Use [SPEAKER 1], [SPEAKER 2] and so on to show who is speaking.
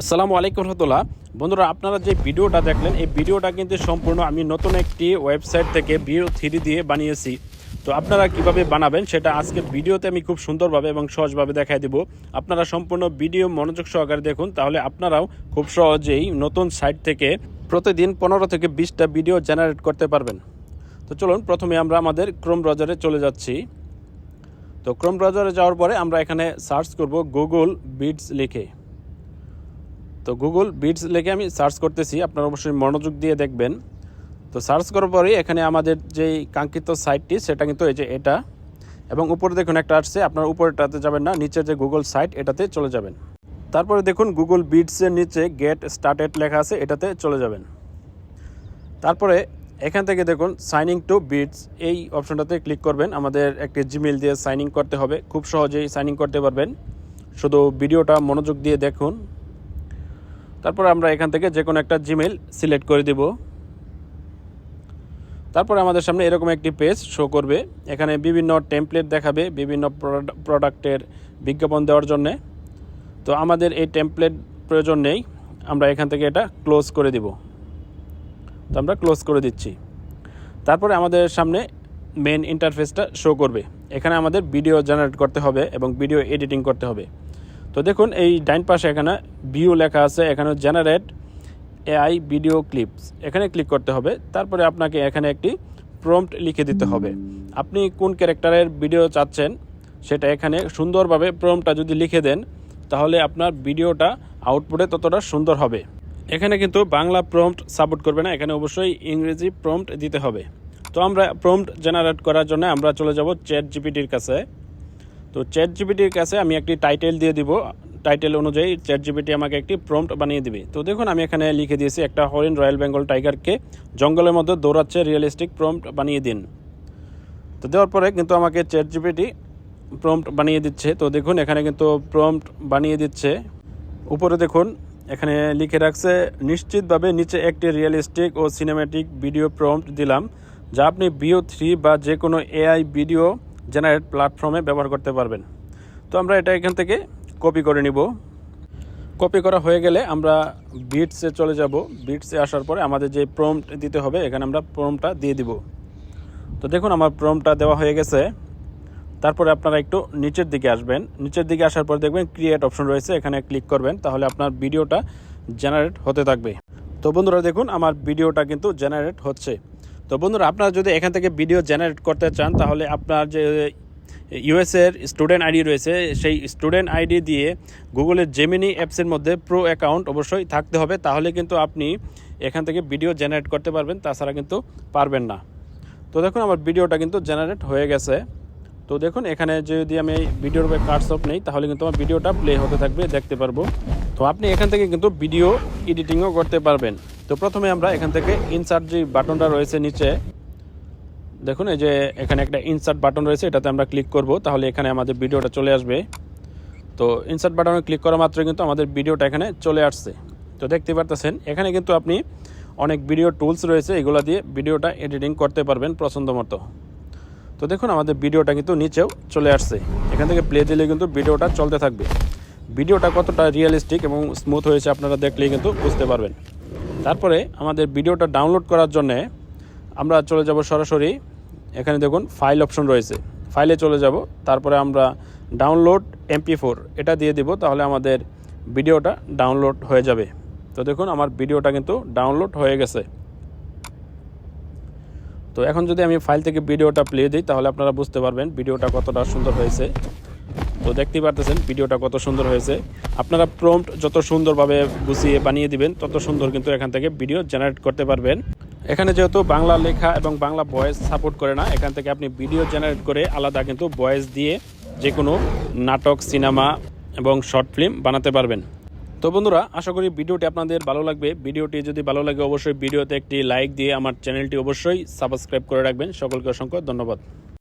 [SPEAKER 1] আসসালামু আলাইকুম রহমতুল্লাহ। বন্ধুরা, আপনারা যে ভিডিওটা দেখলেন, এই ভিডিওটা কিন্তু সম্পূর্ণ আমি নতুন একটি ওয়েবসাইট থেকে ভিও থ্রি দিয়ে বানিয়েছি। তো আপনারা কীভাবে বানাবেন সেটা আজকের ভিডিওতে আমি খুব সুন্দরভাবে এবং সহজভাবে দেখাই দেব। আপনারা সম্পূর্ণ ভিডিও মনোযোগ সহকারে দেখুন, তাহলে আপনারাও খুব সহজেই নতুন সাইট থেকে প্রতিদিন পনেরো থেকে বিশটা ভিডিও জেনারেট করতে পারবেন। তো চলুন, প্রথমে আমরা আমাদের ক্রোম ব্রাউজারে চলে যাচ্ছি। তো ক্রোম ব্রাউজারে যাওয়ার পরে আমরা এখানে সার্চ করব গুগল বিটস লিখে। তো গুগল বিটস লিখে আমি সার্চ করতেছি, আপনারা অবশ্যই মনোযোগ দিয়ে দেখবেন। তো সার্চ করার পরে এখানে আমাদের যেই কাঙ্ক্ষিত সাইটটি সেটা কিন্তু এই যে এটা। এবং উপরে দেখুন একটা আসছে, আপনার উপরেটাতে যাবেন না, নিচের যে গুগল সাইট এটাতে চলে যাবেন। তারপরে দেখুন গুগল বিটসের নিচে গেট স্টার্টেড লেখা আছে, এটাতে চলে যাবেন। তারপরে এখান থেকে দেখুন সাইনিং টু বিটস এই অপশনটাতে ক্লিক করবেন। আমাদের একটি জিমেল দিয়ে সাইনিং করতে হবে। খুব সহজেই সাইনিং করতে পারবেন। শুধু ভিডিওটা মনোযোগ দিয়ে দেখুন। তারপর আমরা এখান থেকে যে কোনো একটা জিমেল সিলেক্ট করে দিব। তারপরে আমাদের সামনে এরকম একটি পেজ শো করবে। এখানে বিভিন্ন টেমপ্লেট দেখাবে, বিভিন্ন প্রোডাক্টের বিজ্ঞাপন দেওয়ার জন্যে। তো আমাদের এই টেমপ্লেট প্রয়োজন নেই, আমরা এখান থেকে এটা ক্লোজ করে দিব। তো আমরা ক্লোজ করে দিচ্ছি। তারপরে আমাদের সামনে মেন ইন্টারফেসটা শো করবে। এখানে আমাদের ভিডিও জেনারেট করতে হবে এবং ভিডিও এডিটিং করতে হবে। তো দেখুন, এই ডাইন পাশে এখানে ভিউ লেখা আছে এখানে জেনারেট এআই ভিডিও ক্লিপস এখানে ক্লিক করতে হবে, তারপরে আপনাকে এখানে একটি প্রম্পট লিখে দিতে হবে। আপনি কোন ক্যারেক্টারের ভিডিও চাচ্ছেন, সেটা এখানে সুন্দরভাবে প্রম্পটটা যদি লিখে দেন, তাহলে আপনার ভিডিওটা আউটপুটে ততটা সুন্দর হবে। এখানে কিন্তু বাংলা প্রম্পট সাপোর্ট করবে না, এখানে অবশ্যই ইংরেজি প্রম্পট দিতে হবে। তো আমরা প্রম্পট জেনারেট করার জন্য আমরা চলে যাব চ্যাট জিপিটির কাছে। তো চ্যাট জিপিটির কাছে আমি একটি টাইটেল দিয়ে দিব। টাইটেল অনুযায়ী চ্যাট জিপিটি আমাকে একটি প্রম্পট বানিয়ে দিবে। তো দেখুন, আমি এখানে লিখে দিয়েছি, একটা হরিণ রয়্যাল বেঙ্গল টাইগারকে জঙ্গলের মধ্যে দৌড়াচ্ছে রিয়েলিস্টিক প্রম্পট বানিয়ে দিন। তো দেওয়ার পরে কিন্তু আমাকে চ্যাট জিপিটি প্রম্পট বানিয়ে দিচ্ছে। তো দেখুন, এখানে কিন্তু প্রম্পট বানিয়ে দিচ্ছে। উপরে দেখুন, এখানে লিখে রাখছে, নিশ্চিতভাবে নিচে একটি রিয়েলিস্টিক ও সিনেমেটিক ভিডিও প্রম্পট দিলাম, যা আপনি বিও থ্রি বা যে কোনো এআই ভিডিও জেনারেট প্ল্যাটফর্মে ব্যবহার করতে পারবেন। তো আমরা এটা এখান থেকে কপি করে নিব। কপি করা হয়ে গেলে আমরা বিটসে চলে যাব। বিটসে আসার পরে আমাদের যে প্রম্পট দিতে হবে, এখানে আমরা প্রম্পটটা দিয়ে দিব। তো দেখুন, আমার প্রম্পটটা দেওয়া হয়ে গেছে। তারপরে আপনারা একটু নিচের দিকে আসবেন। নিচের দিকে আসার পর দেখবেন ক্রিয়েট অপশন রয়েছে। এখানে ক্লিক করবেন, তাহলে আপনার ভিডিওটা জেনারেট হতে থাকবে। তো বন্ধুরা, দেখুন, আমার ভিডিওটা কিন্তু জেনারেট হচ্ছে। তো বন্ধুরা, আপনারা যদি এখান থেকে ভিডিও জেনারেট করতে চান, তাহলে আপনার যে ইউএসের স্টুডেন্ট আইডি রয়েছে, সেই স্টুডেন্ট আইডি দিয়ে গুগলের জেমিনি অ্যাপসের মধ্যে প্রো অ্যাকাউন্ট অবশ্যই থাকতে হবে। তাহলে কিন্তু আপনি এখান থেকে ভিডিও জেনারেট করতে পারবেন, তাছাড়া কিন্তু পারবেন না। তো দেখুন, আমার ভিডিওটা কিন্তু জেনারেট হয়ে গেছে। তো দেখুন, এখানে যদি আমি ভিডিওর উপরে কার্ডস অফ নেই, তাহলে কিন্তু আমার ভিডিওটা প্লে হতে থাকবে, দেখতে পারব। তো আপনি এখান থেকে কিন্তু ভিডিও এডিটিংও করতে পারবেন। তো প্রথমে আমরা এখান থেকে ইনসার্ট যে বাটনটা রয়েছে নিচে, দেখুন এই যে এখানে একটা ইনসার্ট বাটন রয়েছে, এটাতে আমরা ক্লিক করব, তাহলে এখানে আমাদের ভিডিওটা চলে আসবে। তো ইনসার্ট বাটনে ক্লিক করা মাত্র কিন্তু আমাদের ভিডিওটা এখানে চলে আসছে। তো দেখতে পারতেছেন, এখানে কিন্তু আপনি অনেক ভিডিও টুলস রয়েছে, এগুলো দিয়ে ভিডিওটা এডিটিং করতে পারবেন পছন্দ মতো। তো দেখুন, আমাদের ভিডিওটা কিন্তু নিচেও চলে আসছে। এখান থেকে প্লে দিলে কিন্তু ভিডিওটা চলতে থাকবে। ভিডিওটা কতটা রিয়েলিস্টিক এবং স্মুথ হয়েছে আপনারা দেখলেই কিন্তু বুঝতে পারবেন। তারপরে আমাদের ভিডিওটা ডাউনলোড করার জন্যে আমরা চলে যাব সরাসরি। এখানে দেখুন ফাইল অপশন রয়েছে। ফাইলে চলে যাব। তারপরে আমরা ডাউনলোড এমপি ফোর এটা দিয়ে দিব, তাহলে আমাদের ভিডিওটা ডাউনলোড হয়ে যাবে। তো দেখুন, আমার ভিডিওটা কিন্তু ডাউনলোড হয়ে গেছে। তো এখন যদি আমি ফাইল থেকে ভিডিওটা প্লে দিই, তাহলে আপনারা বুঝতে পারবেন ভিডিওটা কতটা সুন্দর হয়েছে। তো দেখতেই পারতেছেন, ভিডিওটা কত সুন্দর হয়েছে। আপনারা প্রম্পট যত সুন্দরভাবে গুছিয়ে বানিয়ে দিবেন, তত সুন্দর কিন্তু এখান থেকে ভিডিও জেনারেট করতে পারবেন। এখানে যেহেতু বাংলা লেখা এবং বাংলা ভয়েস সাপোর্ট করে না, এখান থেকে আপনি ভিডিও জেনারেট করে আলাদা কিন্তু ভয়েস দিয়ে যে কোনো নাটক সিনেমা এবং শর্ট ফিল্ম বানাতে পারবেন। তো বন্ধুরা, আশা করি ভিডিওটি আপনাদের ভালো লাগবে। ভিডিওটি যদি ভালো লাগে, অবশ্যই ভিডিওতে একটি লাইক দিয়ে আমার চ্যানেলটি অবশ্যই সাবস্ক্রাইব করে রাখবেন। সকলকে অসংখ্য ধন্যবাদ।